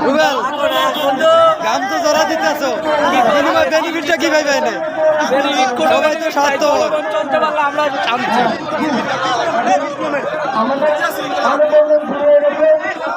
রুবেল গান তো জরা দিতেছ বিনিময় বেনিফিটটা কি ভাই ভাই সবাই তো স্বার্থ চলতে পারলে আমরা শান্তি আমাদের আমাদের প্রবলেম শুরু হয়ে গেছে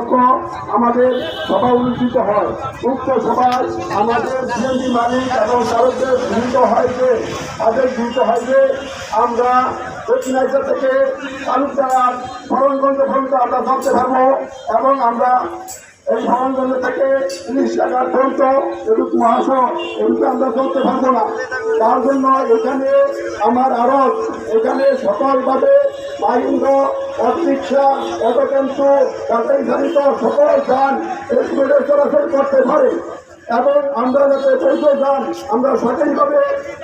ভক্ষ আমাদের সভা অনুষ্ঠিত হয়। উক্ত সভায় আমাদের সিএনজি মালিক এবং চালকদের গৃহীত হয় যে, তাদের গৃহীত হয় যে, আমরা দক্ষিণাঞ্চল থেকে তালুকদার ভরণগঞ্জ পর্যন্ত আমরা চলতে পারব এবং আমরা এই ভবনগঞ্জ থেকে তিরিশ টাকার পর্যন্ত এটুকু মহাশয় এটুকু আমরা চলতে পারব না। তার জন্য এখানে আমার আরত এখানে সকলভাবে অটো টেম্পু ব্যাটারি চালিত সকল যান স্পিডে চলাচল করতে পারে এবং আমরা যাতে বৈধ যান, আমরা সঠিকভাবে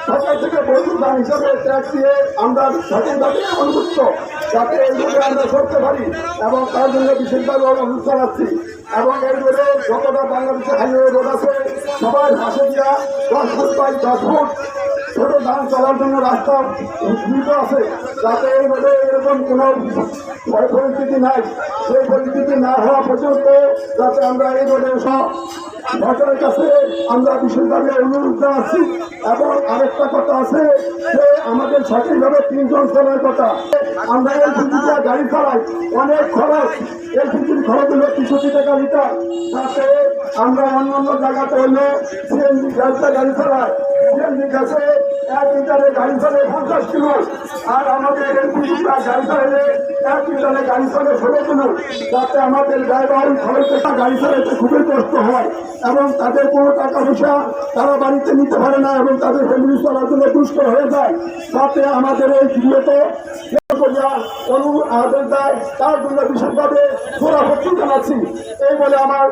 সরকার থেকে বৈধ যান হিসাবে ট্যাক্স দিয়ে আমরা সঠিকভাবে অনুযুক্ত যাতে এইভাবে আমরা করতে পারি এবং তার জন্য বিশেষভাবে অনুরোধ জানাচ্ছি এবং এই রোডে যতটা বাংলাদেশে হাইওয়ে রোড আছে সবাই পাশে দিয়া দশ ফুট বাই দশ ফুট ছোট যান চলার জন্য রাস্তা উন্নীত আছে, যাতে এই রোডে এরকম কোনো পরিস্থিতি নাই। সেই পরিস্থিতি না হওয়া পর্যন্ত যাতে আমরা এই রোডে সব সরকারের কাছে আমরা বিশেষভাবে অনুরোধ জানাচ্ছি। এবং আরেকটা কথা আছে যে আমাদের সঠিকভাবে তিনজন চলার কথা। আমরা এই পুঁজিটা গাড়ি চালাই, অনেক খরচ। এই পুঁজির খরচ হলো তিনশো টাকা লিটার। তাতে আমরা অন্য অন্য জায়গাতে হলে সিএনজি গ্যাসটা গাড়ি চালাই। সিএনজি গ্যাসে এক লিটারে গাড়ি চলে পঞ্চাশ কিলো। আর আমাদের এই গাড়ি চালাইলে এক লিটারে গাড়ি চলে ষোলো কিলো। যাতে আমাদের ড্রাইভার খরচটা গাড়ি চালাইতে খুবই কষ্ট হয় এবং তাদের কোনো টাকা পয়সা তারা বাড়িতে নিতে পারে না এবং তাদের ফ্যামিলি চলার জন্য দুষ্কর হয়ে যায়। তাতে আমাদের এই গৃহত অনু দেয়, তার জন্য বিশেষভাবে পুরা ভক্তি এই বলে আমার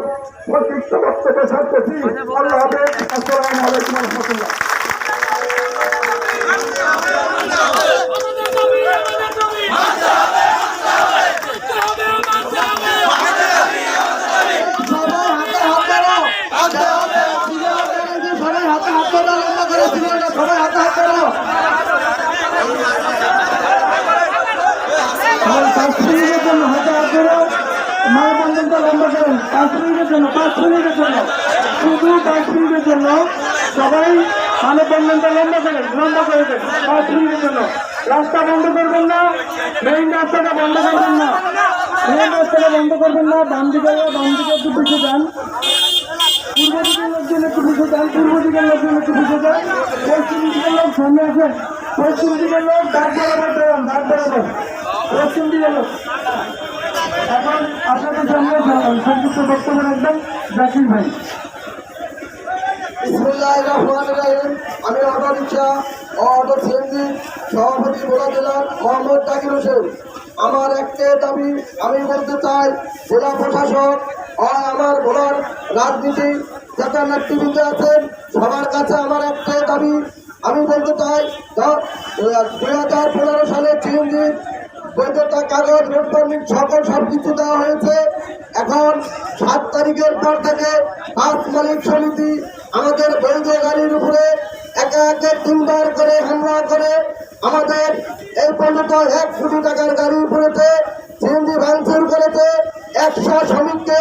বক্তব্য ছাড়তেছি। আল্লাহ হাফেজ। আসসালামু আলাইকুম রহমতুল্লাহ। মায়ের বন্ধনটা লম্বা করেন পাঁচ মিনিটের জন্য পাঁচ মিনিটের জন্য শুধু পাঁচ মিনিটের জন্য সবাই মানব বন্ধনটা লম্বা করেন লম্বা করে দেন পাঁচ মিনিটের জন্য রাস্তা বন্ধ করবেন না মেইন রাস্তাটা বন্ধ করবেন না মেইন রাস্তাটা বন্ধ করবেন না বাম দিকে বাম দিকে একটু পিছিয়ে যান পূর্ব দিকের লোকজন একটু পিছিয়ে যান পূর্ব দিকের লোকজন একটু পিছিয়ে যান পশ্চিম দিকের লোক সামনে আসেন পশ্চিম দিকের লোক ডাক বরাবর। পশ্চিম দিকের লোক। এখন আপনাদের সামনে সংযুক্ত বক্তব্য রাখবেন জাকির ভাই। আমি অটো রিক্সা অটো সিএনজি সভাপতি ভোলা জেলার মোহাম্মদ জাকির হোসেন। আমার একটাই দাবি, আমি বলতে চাই জেলা প্রশাসক ও আমার ভোলার রাজনীতি যাতে নেতৃবৃন্দ আছেন, সবার কাছে আমার একটাই দাবি, আমি বলতে চাই দুই হাজার পনেরো সালে সিএনজি বৈধতা কাগজ রোড পারমিট সকল সব কিছু দেওয়া হয়েছে। এখন সাত তারিখের পর থেকে বাস মালিক সমিতি আমাদের বৈধ গাড়ির উপরে একে একে তিনবার করে হামলা করে। আমাদের এই পর্যন্ত এক কোটি টাকার গাড়ি উপরেতে সিএনজি ভাঙচুর করেছে। একশো শ্রমিককে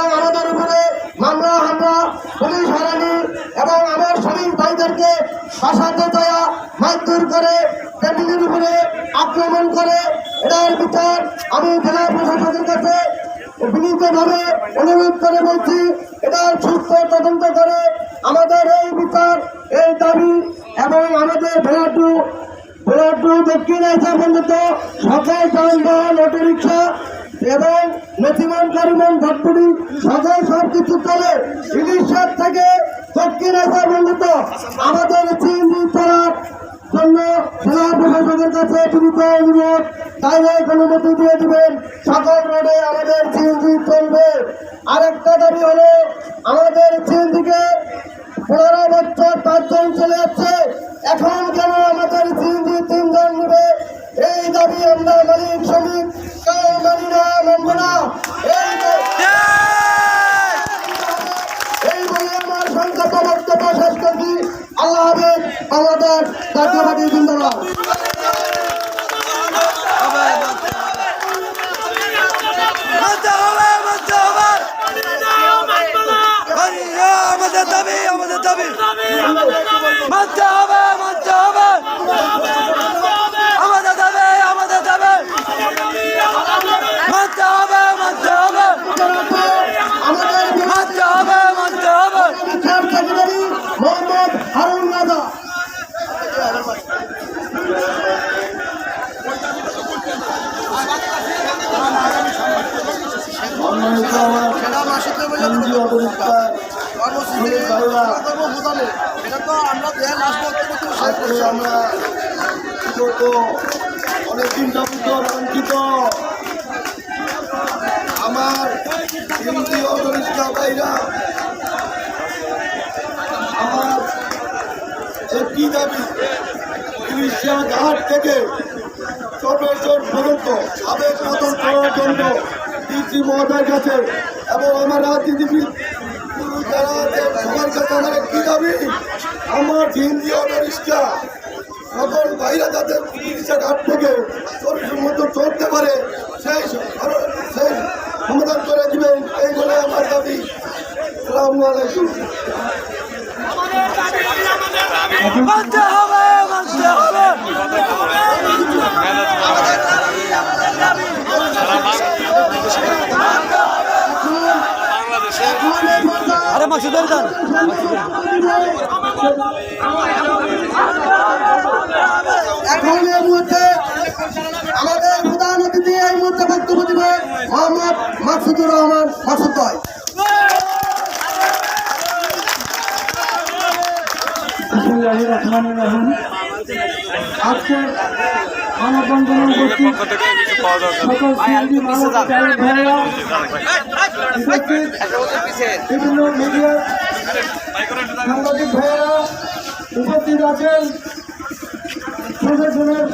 বাসাতে দেওয়া মারধর করে ফ্যামিলির উপরে আক্রমণ করে। এটার বিচার আমি জেলা প্রশাসনের কাছে বিনীতভাবে অনুরোধ করে বলছি, এটার সুস্থ তদন্ত করে আমাদের এই বিচার, এই দাবি এবং আমাদের ভেড়াটু ভেড়াটু দক্ষিণ এশিয়া পর্যন্ত সকল যানবাহন অটো রিক্সা এবং নথিমান কারিমন ভটপুরি সকল সব কিছু চলে ইলিশার থেকে আমাদের চিনি চলার জন্য জেলা প্রশাসনের কাছে দ্রুত অনুরোধ। তাইলে অনুমতি দিয়ে দিবেন সকল রোডে আমাদের আমাদের সিএনজিকে পনেরো বছর পাঁচজন চলে যাচ্ছে। এখন কেন আমাদের সিএনজি তিনজন নেবে? এই দাবি আমরা মালিক, শ্রমিক, কেউ মানি এই বলে আমার সংক্ষিপ্ত বক্তব্য শেষ করছি। আল্লাহ হাফেজ, বাংলাদেশ জিন্দাবাদ। মানতে হবে মানি আমাদের দাবি আমাদের দাবি মানতে হবে মানতে হবে। মোহাম্মদ হারুন রাজা। আমরা অনেকদিন যাবত বঞ্চিত আমার হিন্দি অটোরিক্সা ভাইরা একটি দাবি? উড়িষ্যা ঘাট থেকে চব্বিশজন পর্যন্ত সাবেক মতন করার জন্য ডিসি মহোদয়ের কাছে এবং আমার রাজনীতিবিদ যারা আছে সবার কাছে আমার একটি দাবি, আমার হিন্দি অটোরিক্সা সকল বাইরে যাতে চিকিৎসা থেকে চব্বিশের মতো চলতে পারে, সেই করে দিবেন, এই বলে আমার দাবি। সালামু আলাইকুম। মানতে হবে মানতে হবে আরে মাসুদ যান। এখন এই মুহূর্তে আমাদের প্রধান অতিথি এই মুহূর্তে বক্তব্য দিবে মোহাম্মদ মাসুদুর রহমান মাসুদ ভাই। বিসমিল্লাহির রহমানির রহিম। আজকে মানববন্ধনে বিভিন্ন মিডিয়ার উপস্থিত আছেন। প্রশাসনের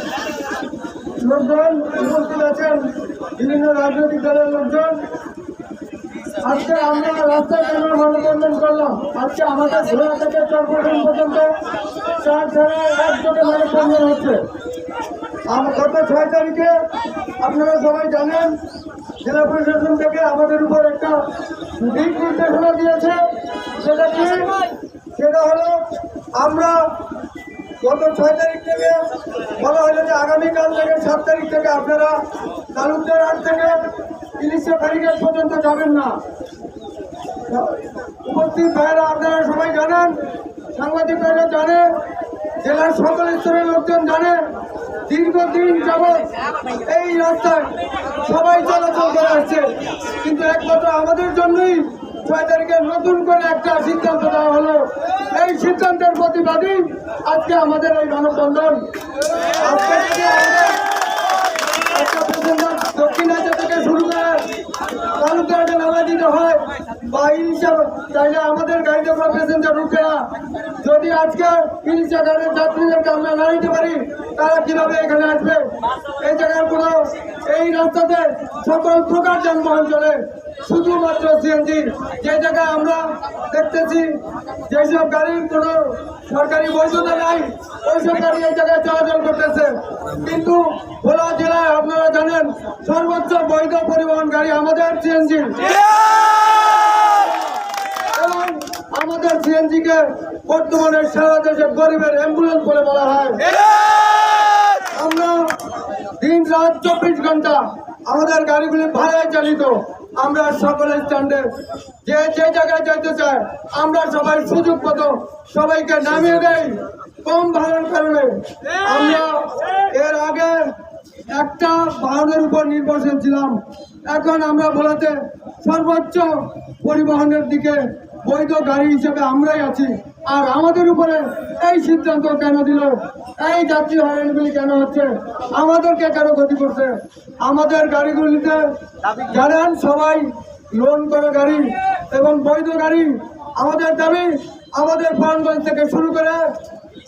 লোকজন উপস্থিত আছেন। বিভিন্ন রাজনৈতিক দলের লোকজন। আজকে আমরা রাস্তায় কেন মানববন্ধন করলাম আজকে আমাদের ঘোড়া থেকে চরপটন পর্যন্ত চার ধারে একযোগে মানববন্ধন হচ্ছে গত ছয় তারিখে আপনারা সবাই জানেন, জেলা প্রশাসন থেকে আমাদের উপর একটা দিক নির্দেশনা দিয়েছে। সেটা কি? সেটা হলো আমরা গত ছয় তারিখ থেকে বলা হলো যে আগামীকাল থেকে সাত তারিখ থেকে আপনারা তালুকদার হাট থেকে ইলিশা ফেরিঘাট পর্যন্ত যাবেন না। উপস্থিত ভাইয়েরা, আপনারা সবাই জানেন সাংবাদিক ভাইরা জানে, জেলার সকল স্তরের লোকজন জানে, দীর্ঘদিন যাবৎ এই রাস্তায় সবাই চলাচল করে আসছে। কিন্তু একমাত্র আমাদের জন্যই ছয় তারিখে নতুন করে একটা সিদ্ধান্ত দেওয়া হলো। এই সিদ্ধান্তের প্রতিবাদী আজকে আমাদের এই মানববন্ধন আজকে তালুকদারকে নামা দিতে হয়। বা ইলিশা তাইলে আমাদের গাড়িতে কোনো প্যাসেঞ্জার উঠবে না। যদি আজকে ইলিশা গাড়ির যাত্রীদেরকে আমরা না নিতে পারি, তারা কীভাবে এখানে আসবে? এই জায়গার কোনো এই রাস্তাতে সকল প্রকার যানবাহন চলে। শুধুমাত্র সিএনজি যে জায়গায় আমরা দেখতেছি যেসব গাড়ির কোনো সরকারি বৈধতা নাই, ওই গাড়ি এই জায়গায় চলাচল করতেছে। কিন্তু ভোলা জেলায় আপনারা জানেন, সর্বোচ্চ বৈধ পরিবহন গাড়ি আমাদের সিএনজি এবং আমাদের সিএনজি কে বর্তমানে সারা দেশে গরিবের অ্যাম্বুলেন্স বলে বলা হয়। আমরা দিন রাত চব্বিশ ঘণ্টা আমাদের গাড়িগুলি ভাড়ায় চালিত। আমরা সকলের স্ট্যান্ডে যে যে জায়গায় যাইতে চায়, আমরা সবাই সুযোগ মতো সবাইকে নামিয়ে দেই, কম ভাড়ার কারণে। আমরা এর আগে একটা বাহনের উপর নির্ভরশীল ছিলাম। এখন আমরা বলাতে সর্বোচ্চ পরিবহনের দিকে বৈধ গাড়ি হিসেবে আমরাই আছি। আর আমাদের উপরে এই সিদ্ধান্ত কেন দিল? এই যাত্রী হয়রানিগুলি কেন হচ্ছে? আমাদেরকে কেন ক্ষতি করছে? আমাদের গাড়িগুলিতে জানেন সবাই লোন করা গাড়ি এবং বৈধ গাড়ি। আমাদের দাবি আমাদের ফরানগঞ্জ থেকে শুরু করে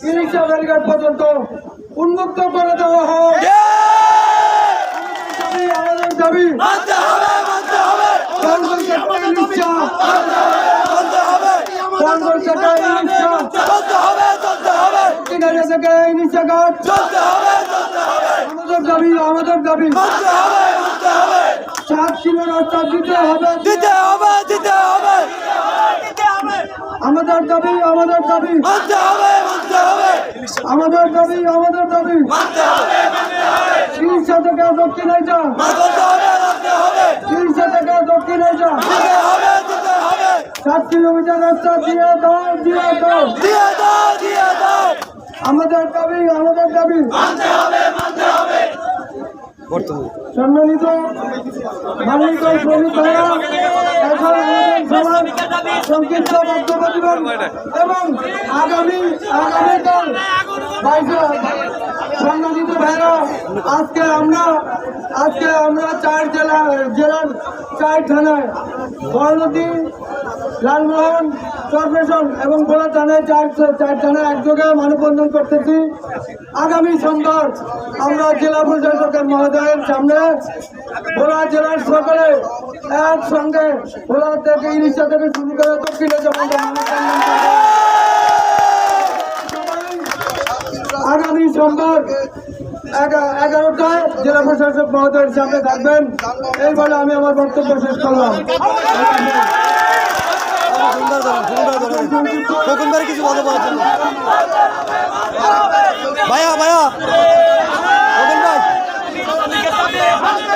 ইলিশা ফেরিঘাট পর্যন্ত উন্মুক্ত করে দেওয়া দাবি, আমাদের দাবি মানতে হবে মানতে হবে ফরানগঞ্জ থেকে ইলিশা মানতে হবে ফরানগঞ্জ থেকে ইলিশা চলতে হবে চলতে হবে কিনারে থেকে হবে আমাদের দাবি আমাদের দাবি। মানতে হবে সাত কিলো রাস্তা দিতে হবে। দিতে হবে দিতে হবে আমাদের দাবি আমাদের দাবি। মানতে হবে মানতে হবে আমাদের দাবি আমাদের দাবি। মানতে থেকে দক্ষিণে যা থেকে দক্ষিণে সাত কিলোমিটার রাস্তা দিয়ে দিয়ে দিয়ে দিয়ে আমাদের দাবি আমাদের দাবি। সম্মানিত মালিক শ্রমিক ভাইরা এখন সবার সংক্ষিপ্ত বক্তব্য দিবেন এবং আগামী আগামীকাল সম্মানিত ভাইরা, আজকে আমরা আজকে আমরা চার জেলা, জেলার চার থানায় বড়নদী লালমোহন কর্পোরেশন এবং ভোলা থানায় চার চার থানায় একযোগে মানববন্ধন করতেছি। আগামী সোমবার আমরা জেলা প্রশাসকের মহোদয়ের সামনে ভোলা জেলার সকলে একসঙ্গে ভোলা থেকে ইলিশা থেকে শুরু করে দক্ষিণে। সবাই আগামী সোমবার এগারোটায় জেলা প্রশাসক মহোদয়ের সামনে থাকবেন। এই বলে আমি আমার বক্তব্য শেষ করলাম। কিছু ভাইয়া ভাইয়া খোকন ভাই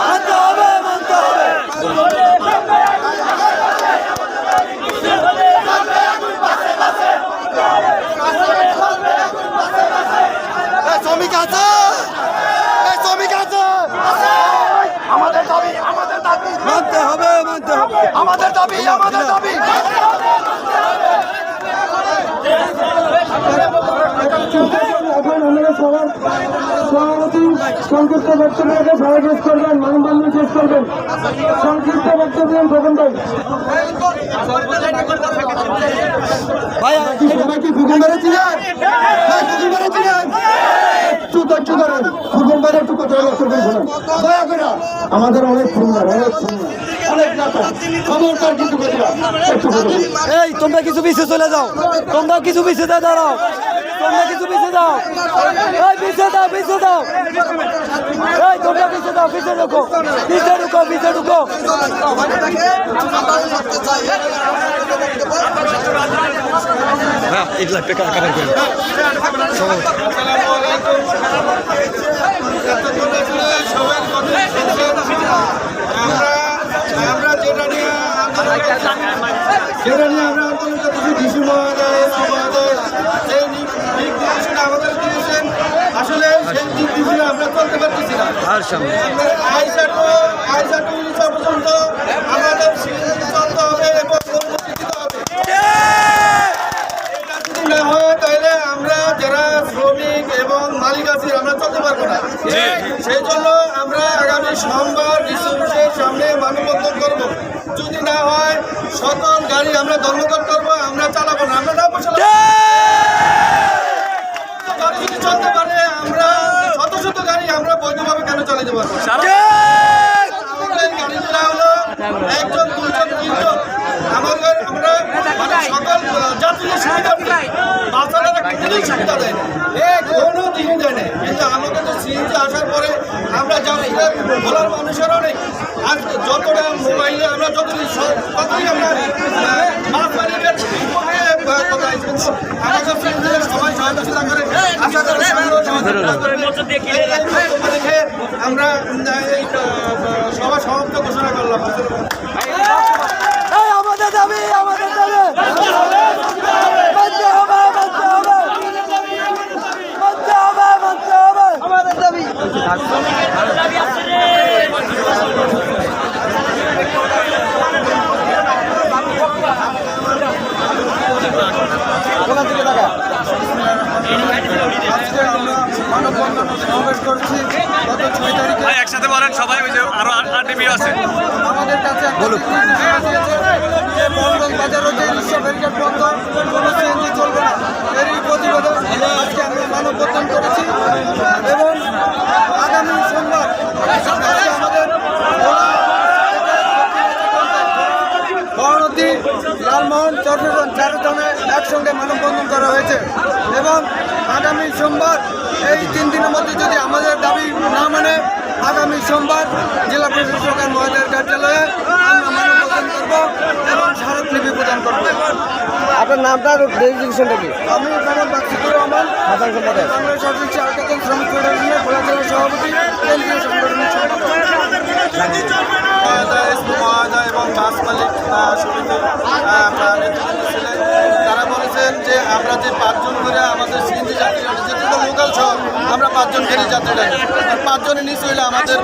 মানতে হবে মানতে হবে এই শ্রমিক আছে এই শ্রমিক আছে আমাদের দাবি আমাদের দাবি মানতে হবে মানতে হবে আমাদের দাবি আমাদের দাবি এখন আমরা সবার সভাপতি সংক্ষিপ্ত বক্তব্য রেখে সবাই শেষ করবেন মানববন্ধন শেষ করবেন। সংক্ষিপ্ত বক্তব্য খোকন ভাই। সবাই কি ফুকুন মেরেছিলেন? একটু ধৈর্য ধরেন একটু কথা দয়া করে। আমাদের অনেক সুন্দর অনেক বলুন। এই তোমরা কিছু পিছিয়ে চলে যাও। তোমরা কিছু পিছিয়ে দাও দাঁড়াও। তোমরা কিছু পিছিয়ে দাও। এই পিছিয়ে দাও পিছিয়ে দাও। এই তোমরা পিছিয়ে দাও পিছিয়ে ঢুকো। পিছিয়ে ঢুকো পিছিয়ে ঢুকো। হ্যাঁ এগুলা বেকার কাবার করি আমরা যেটা নিয়ে যেটা নিয়ে আমরা আন্দোলন করতেছি ডিসি মহোদয় এসপি মহোদয় সেই দিক দিক দিয়েছেন আমাদের দিয়েছেন আসলে সেই দিক দিয়ে আমরা চলতে পারতেছি না আর সামনে। চলতে হবে না হয় তাহলে আমরা এবং আমরা চলতে পারব না সেই জন্য আমরা আগামী সোমবার ডিস্ট্রিবিউশনের সামনে মানববন্ধন করব যদি না হয় সকল গাড়ি আমরা ধর্মঘট করব আমরা চালাবো না আমরা না চলতে পারে আমরা শত শত গাড়ি আমরা বৈধভাবে কেন চালাতে পারব হলো একজন দুজন তিনজন। আমাদের আমরা মানে সকল যাত্রীদের সুবিধা বাচ্চারা সুবিধা দেয়। এ কোনো দিনই দেয় কিন্তু আমাদের তো সিএনজি আসার পরে আমরা যাত্রীরা বলার মানুষের অনেক। আর যতটা মোবাইলে আমরা যতই সব ততই আমরা মাছ আমাদের সবাই সহযোগিতা করে। আশা করি আমরা এই সভা সমাপ্ত ঘোষণা করলাম। এই আমাদের দাবি আমাদের দাবি। আমাদের আজকে আমরা মানববন্ধন সমাবেশ করছি। গত ছয় তারিখে একসাথে বলেন সবাই ওই যে আরও আরটিভি আছে। আমাদের কাছে বলুন। যে মঙ্গল বাজার হতে রিক্সা ব্যারিকেড বন্ধ কোনো সিএনজি চলবে না। এরই প্রতিবাদে আজকে আমরা মানববন্ধন করেছি। এবং আগামী সোমবার আজকে আমাদের মহানদী লালমোহন চট্টগ্রাম চারজনে একসঙ্গে মানববন্ধন করা হয়েছে। এবং আগামী সোমবার এই তিন দিনের মধ্যে যদি আমাদের দাবি না মানে আগামী সোমবার জেলা প্রশাসকের মহোদয়ের কার্যালয়ে আমরা মানববন্ধন করব এবং স্মারকলিপি প্রদান করব। আপনার নামটা রেজিস্ট্রেশনটা কি? আমি মোহাম্মদ বাক্সিদুর রহমান সাধারণ সম্পাদক। বাংলাদেশ সরকারি আলকাতন শ্রমিক ফেডারেশনের ভোলা জেলার সভাপতি কেন্দ্রীয় সংগঠনের মহাদা এবং বাস মালিক সমিতির তারা বলেছেন যে আমরা যে পাঁচজন করে আমাদের সিএনজি যাত্রীরা যেগুলো লোকাল শহর আমরা পাঁচজন ফেরি যাত্রীরা। আর পাঁচজনের নিচে হইলে আমাদের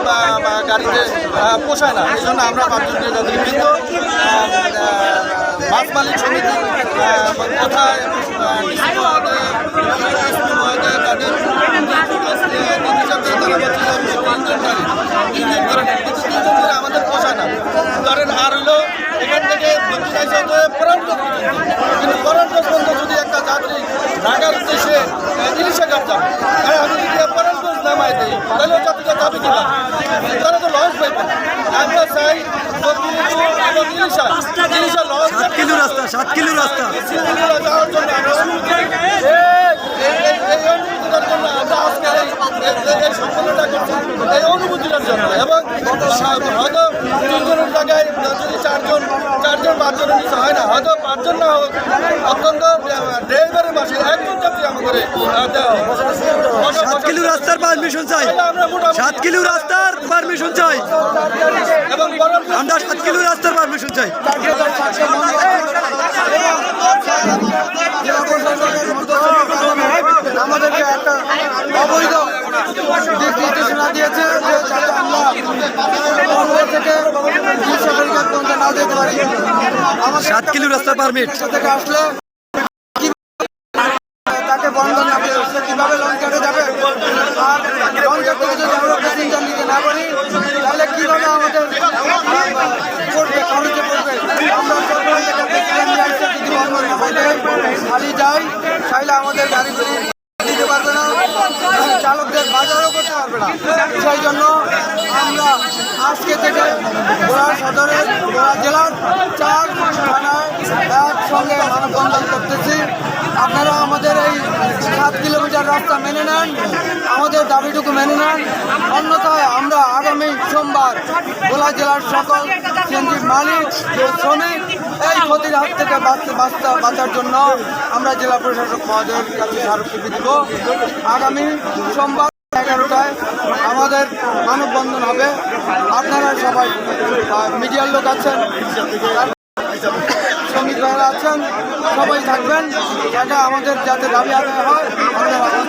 গাড়িতে পোষায় না। এই জন্য আমরা পাঁচজন ফেরি যাত্রী কিন্তু বাস মালিক সমিতি আহ, কোথায় আহ, ডিসি মহোদয়, এসপি মহোদয়, তাদের নির্দেশ তারা বলছে যে আমি তিনজন গাড়ি তিনজন করে নেন। কিন্তু তিনজন করে আমাদের পোষায় না ধরেন আর হলো এখান থেকে দক্ষিণায় হতে পরান্ত কিন্তু পরান্ত পর্যন্ত যদি একটা যাত্রী ঢাকার উদ্দেশ্যে যাবে আর আমি যদি পরান্ত নামাই দিই তাহলে যাত্রীরা যাবে কিনা? তারা তো লস পাইবে। আমরা চাই সাত কিলো রাস্তা সাত কিলো রাস্তা। যাওয়ার জন্য আমরা আজকে এই- করছি। এই অনুভূতিটার জন্য। এবং হয়তো তিনজনের জায়গায় যদি চারজন চারজন পাঁচজনের নিচে হয় না। হয়তো পাঁচজন না হোক অত্যন্ত ড্রাইভারের মাসে একজন যাত্রী আমাদের। সাত কিলো রাস্তার পারমিশন চাই। তাহলে আমরা মোটামুটি সাত কিলো রাস্তার পারমিশন চাই। এবং আমরা সাত কিলো রাস্তার পারমিশন চাই। জেলা প্রশাসনের মধ্যে আমাদেরকে একটা অবৈধ। দিক নির্দেশনা দিয়েছে যে যাতে আমরা থেকে না যেতে পারি। সাত কিলো রাস্তার পারমিট থেকে আসলে তাকে যাবে কীভাবে লঞ্চ ঘাটে যাবে? আর লঞ্চ ঘাট যদি আমরা প্যাসেঞ্জার নিতে না পারি তাহলে কীভাবে আমাদের পড়বে খরচে পড়বে? আমরা সরকার থেকে প্যাসেঞ্জার নিয়ে আসছে যদি বন্ধন না পাইলে খালি যাই তাহলে আমাদের গাড়ি দিতে পারবে না। চালকদের বাজারও করতে পারবে না। সেই জন্য আমরা আজকে থেকে গোড়া সদরের গোড়া জেলার চার একসঙ্গে মানববন্ধন করতেছি। আপনারা আমাদের এই সাত কিলোমিটার রাস্তা মেনে নেন, আমাদের দাবিটুকু মেনে নেন। অন্যথায় সোমবার গোলা জেলার সকল সিএনজির মালিক শ্রমিক, এই ক্ষতির হাত থেকে বাঁচতে বাঁচতে বাঁচার জন্য আমরা জেলা প্রশাসক মহোদয়ের কাছে স্মারকলিপি দিব। আগামী সোমবার এগারোটায় আমাদের মানববন্ধন হবে। আপনারা সবাই মিডিয়ার লোক আছেন শ্রমিক ভাইরা আছেন, সবাই থাকবেন। এটা আমাদের যাতে দাবি আদায় হয় আমাদের